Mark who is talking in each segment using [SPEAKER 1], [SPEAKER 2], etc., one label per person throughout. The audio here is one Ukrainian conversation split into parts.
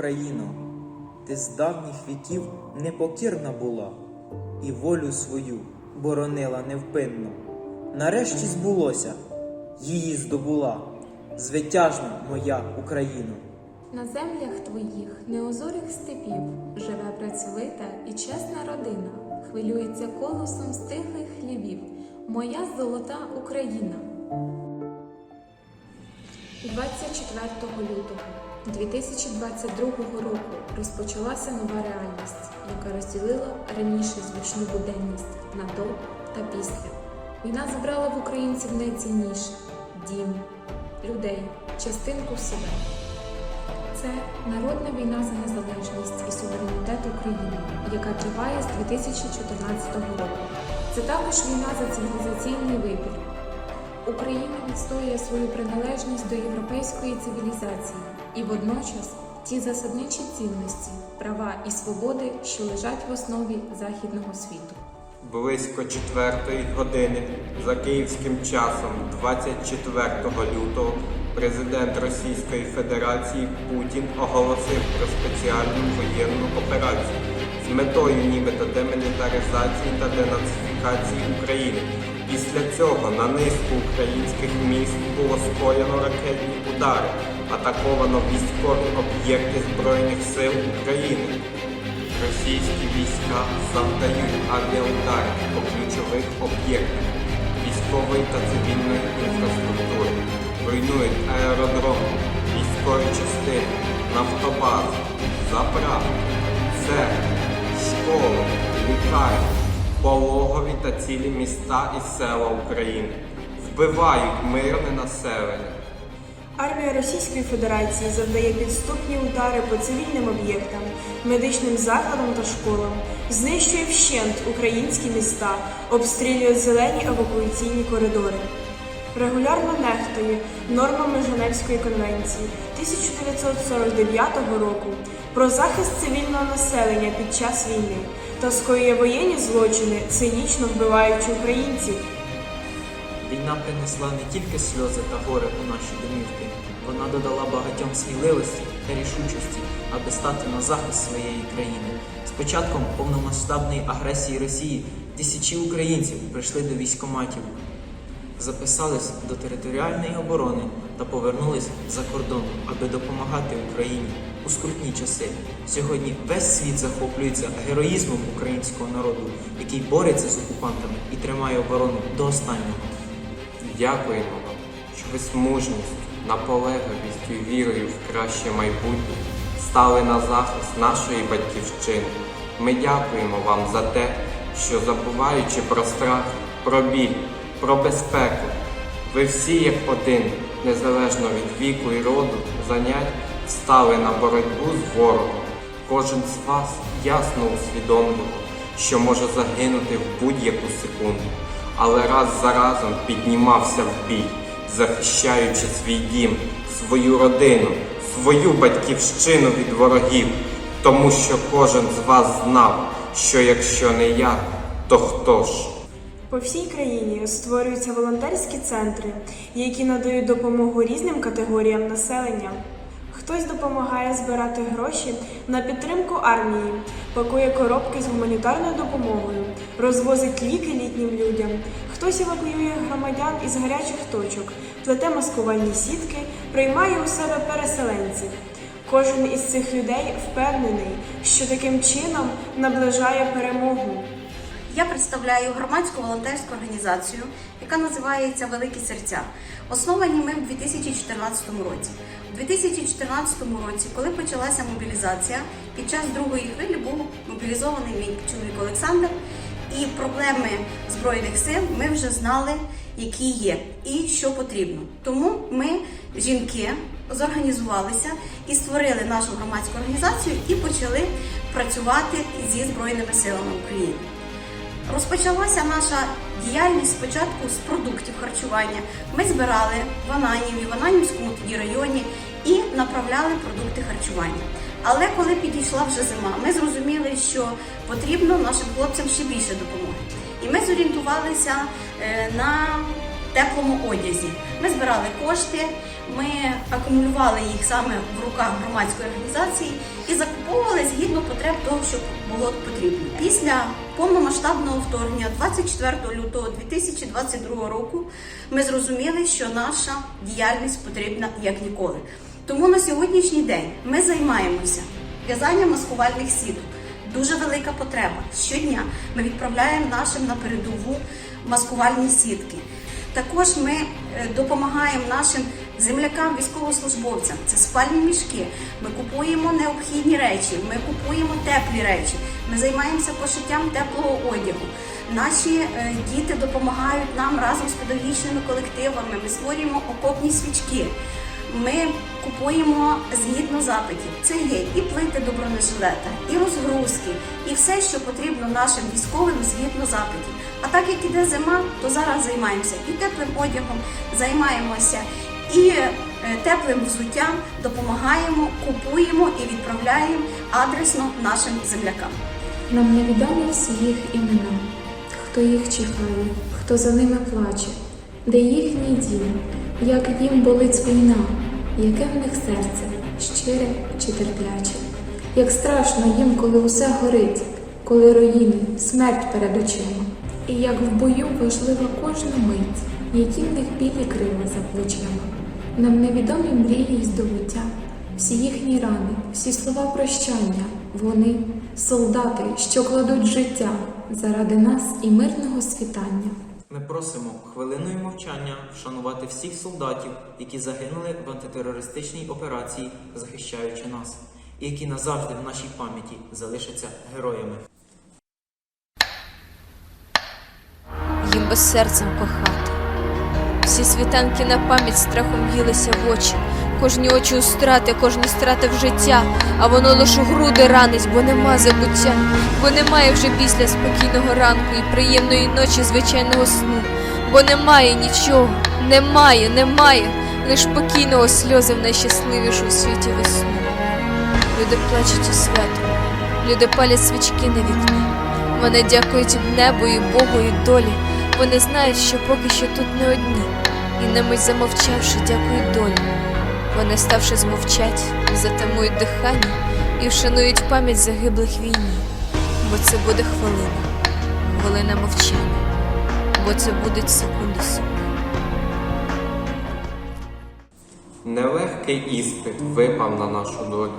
[SPEAKER 1] Україно, ти з давніх віків непокірна була, і волю свою боронила невпинно. Нарешті збулося, її здобула, звитяжна моя Україно.
[SPEAKER 2] На землях твоїх неозорих степів живе працьовита і чесна родина, хвилюється колосом стиглих хлібів, моя золота Україна. 24 лютого 2022 року розпочалася нова реальність, яка розділила раніше звичну буденність на до та після. Війна забрала в українців найцінніше дім, людей, частинку себе. Це народна війна за незалежність і суверенітет України, яка триває з 2014 року. Це також війна за цивілізаційний вибір. Україна відстоює свою приналежність до європейської цивілізації і водночас ті засадничі цінності, права і свободи, що лежать в основі західного світу.
[SPEAKER 3] Близько 4 години за київським часом 24 лютого президент Російської Федерації Путін оголосив про спеціальну воєнну операцію з метою нібито демілітаризації та денацифікації України. Після цього на низку українських міст було скоєно ракетні удари, атаковано військові об'єкти Збройних сил України. Російські війська завдають авіаударів по ключових об'єктах військової та цивільної інфраструктури, руйнують аеродроми, військові частини, нафтобази, заправки, церкви, школи, лікарні, пологові та цілі міста і села України. Вбивають мирне населення.
[SPEAKER 4] Армія Російської Федерації завдає підступні удари по цивільним об'єктам, медичним закладам та школам, знищує вщент українські міста, обстрілює зелені евакуаційні коридори. Регулярно нехтує нормами Женевської конвенції 1949 року про захист цивільного населення під час війни та скоює воєнні злочини, цинічно вбиваючи українців.
[SPEAKER 5] Війна принесла не тільки сльози та горе у наші домівки, вона додала багатьом сміливості та рішучості, аби стати на захист своєї країни. З початком повномасштабної агресії Росії тисячі українців прийшли до військоматів, записались до територіальної оборони та повернулись за кордон, аби допомагати Україні у скрутні часи. Сьогодні весь світ захоплюється героїзмом українського народу, який бореться з окупантами і тримає оборону до останнього.
[SPEAKER 3] Дякуємо вам, що ви з мужністю, наполегливістю і вірою в краще майбутнє стали на захист нашої батьківщини. Ми дякуємо вам за те, що забуваючи про страх, про біль, про безпеку, ви всі як один, незалежно від віку і роду, занять, стали на боротьбу з ворогом. Кожен з вас ясно усвідомлював, що може загинути в будь-яку секунду але раз за разом піднімався в бій, захищаючи свій дім, свою родину, свою батьківщину від ворогів, тому що кожен з вас знав, що якщо не я, то хто ж?
[SPEAKER 4] По всій країні створюються волонтерські центри, які надають допомогу різним категоріям населення. Хтось допомагає збирати гроші на підтримку армії, пакує коробки з гуманітарною допомогою, розвозить ліки літнім людям. Хтось евакуює громадян із гарячих точок, плете маскувальні сітки, приймає у себе переселенців. Кожен із цих людей впевнений, що таким чином наближає перемогу.
[SPEAKER 6] Я представляю громадську волонтерську організацію, яка називається Великі серця. Основані ми в 2014 році. У 2014 році, коли почалася мобілізація, під час другої хвилі був мобілізований мій чоловік Олександр, і проблеми збройних сил ми вже знали, які є і що потрібно. Тому ми, жінки, зорганізувалися і створили нашу громадську організацію і почали працювати зі збройними силами України. Розпочалася наша діяльність спочатку з продуктів харчування. Ми збирали в Ананіві, в Ананівському тоді районі і направляли продукти харчування. Але коли підійшла вже зима, ми зрозуміли, що потрібно нашим хлопцям ще більше допомоги. І ми зорієнтувалися е, на теплому одязі. Ми збирали кошти, ми акумулювали їх саме в руках громадської організації і закуповували згідно потреб того, що було потрібно. Після повномасштабного вторгнення 24 лютого 2022 року ми зрозуміли, що наша діяльність потрібна як ніколи. Тому на сьогоднішній день ми займаємося в'язанням маскувальних сіток. Дуже велика потреба. Щодня ми відправляємо нашим на передову маскувальні сітки. Також ми е, допомагаємо нашим землякам, військовослужбовцям. Це спальні мішки. Ми купуємо необхідні речі, ми купуємо теплі речі. Ми займаємося пошиттям теплого одягу. Наші е, діти допомагають нам разом з педагогічними колективами. Ми створюємо окопні свічки. Ми купуємо згідно запитів. Це є і плити до бронежилета, і розгрузки, і все, що потрібно нашим військовим згідно запитів. А так як іде зима, то зараз займаємося і теплим одягом, займаємося і е, теплим взуттям, допомагаємо, купуємо і відправляємо адресно нашим землякам.
[SPEAKER 2] Нам невідомі всі їх імена, хто їх чекає, хто за ними плаче, де їхній дім, як їм болить війна, яке в них серце, щире чи терпляче, як страшно їм, коли усе горить, коли руїни, смерть перед очима. І як в бою важлива кожна мить, які в них білі крила за плечима. Нам невідомі мрії й здобуття, всі їхні рани, всі слова прощання, вони солдати, що кладуть життя заради нас і мирного світання.
[SPEAKER 5] Ми просимо хвилиною мовчання вшанувати всіх солдатів, які загинули в антитерористичній операції, захищаючи нас, і які назавжди в нашій пам'яті залишаться героями.
[SPEAKER 7] Їм серцем кохати. Всі світанки на пам'ять страхом в'їлися в очі, кожні очі у страти, кожні страти в життя, а воно лише груди ранить, бо нема забуття, бо немає вже після спокійного ранку і приємної ночі звичайного сну, бо немає нічого, немає, немає, лиш покійного сльози в найщасливішу у світі весну. Люди плачуть у свято, люди палять свічки на вікні. Вони дякують небу і Богу і долі. Вони знають, що поки що тут не одні, і на мить замовчавши, дякують долі. Вони, ставши змовчать, затамують дихання і вшанують пам'ять загиблих війні. Бо це буде хвилина, хвилина мовчання, бо це будуть секунди суму.
[SPEAKER 3] Нелегкий іспит випав на нашу долю.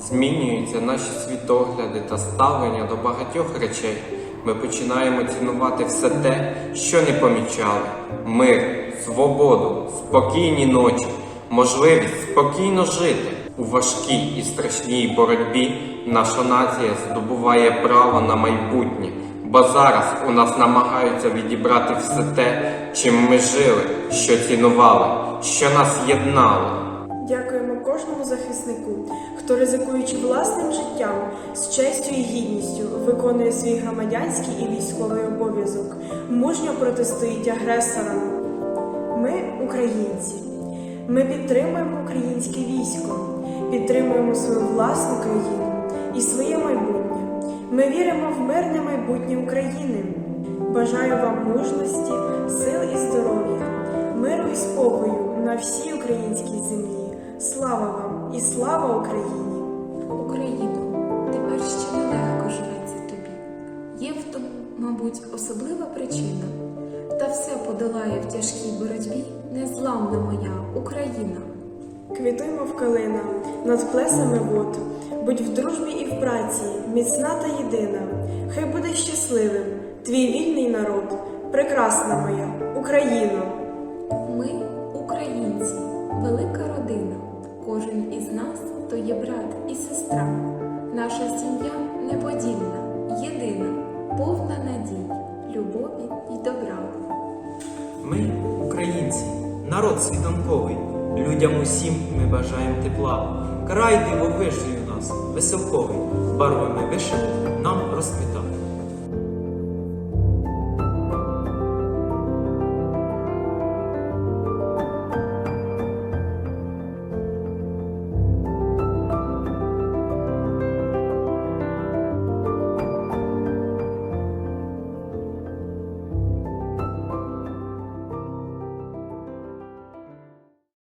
[SPEAKER 3] Змінюються наші світогляди та ставлення до багатьох речей. Ми починаємо цінувати все те, що не помічали: мир, свободу, спокійні ночі, можливість спокійно жити. У важкій і страшній боротьбі наша нація здобуває право на майбутнє, бо зараз у нас намагаються відібрати все те, чим ми жили, що цінували, що нас єднало.
[SPEAKER 4] Дякуємо кожному захиснику, хто ризикуючи власним життям, з честю і гідністю виконує свій громадянський і військовий обов'язок, мужньо протистоїть агресорам. Ми українці. Ми підтримуємо українське військо, підтримуємо свою власну країну і своє майбутнє. Ми віримо в мирне майбутнє України. Бажаю вам мужності, сил і здоров'я, миру і спокою на всій українській землі. Слава вам і слава Україні!
[SPEAKER 2] Україно, тепер ще нелегко живеться тобі. Є в тому, мабуть, особлива причина. Та все подолає в тяжкій боротьбі незламна моя Україна.
[SPEAKER 4] Квітуймо в калина над плесами вод, будь в дружбі і в праці, міцна та єдина. Хай буде щасливим твій вільний народ, прекрасна моя Україно.
[SPEAKER 2] Ми українці, велика родина. Кожен із нас то є брат і сестра. Наша сім'я неподільна, єдина, повна надій, любові й добра.
[SPEAKER 5] Ми, українці, народ світанковий, людям усім ми бажаємо тепла. Край дивовижний у нас, веселковий, барвами вишивок нам розквітав.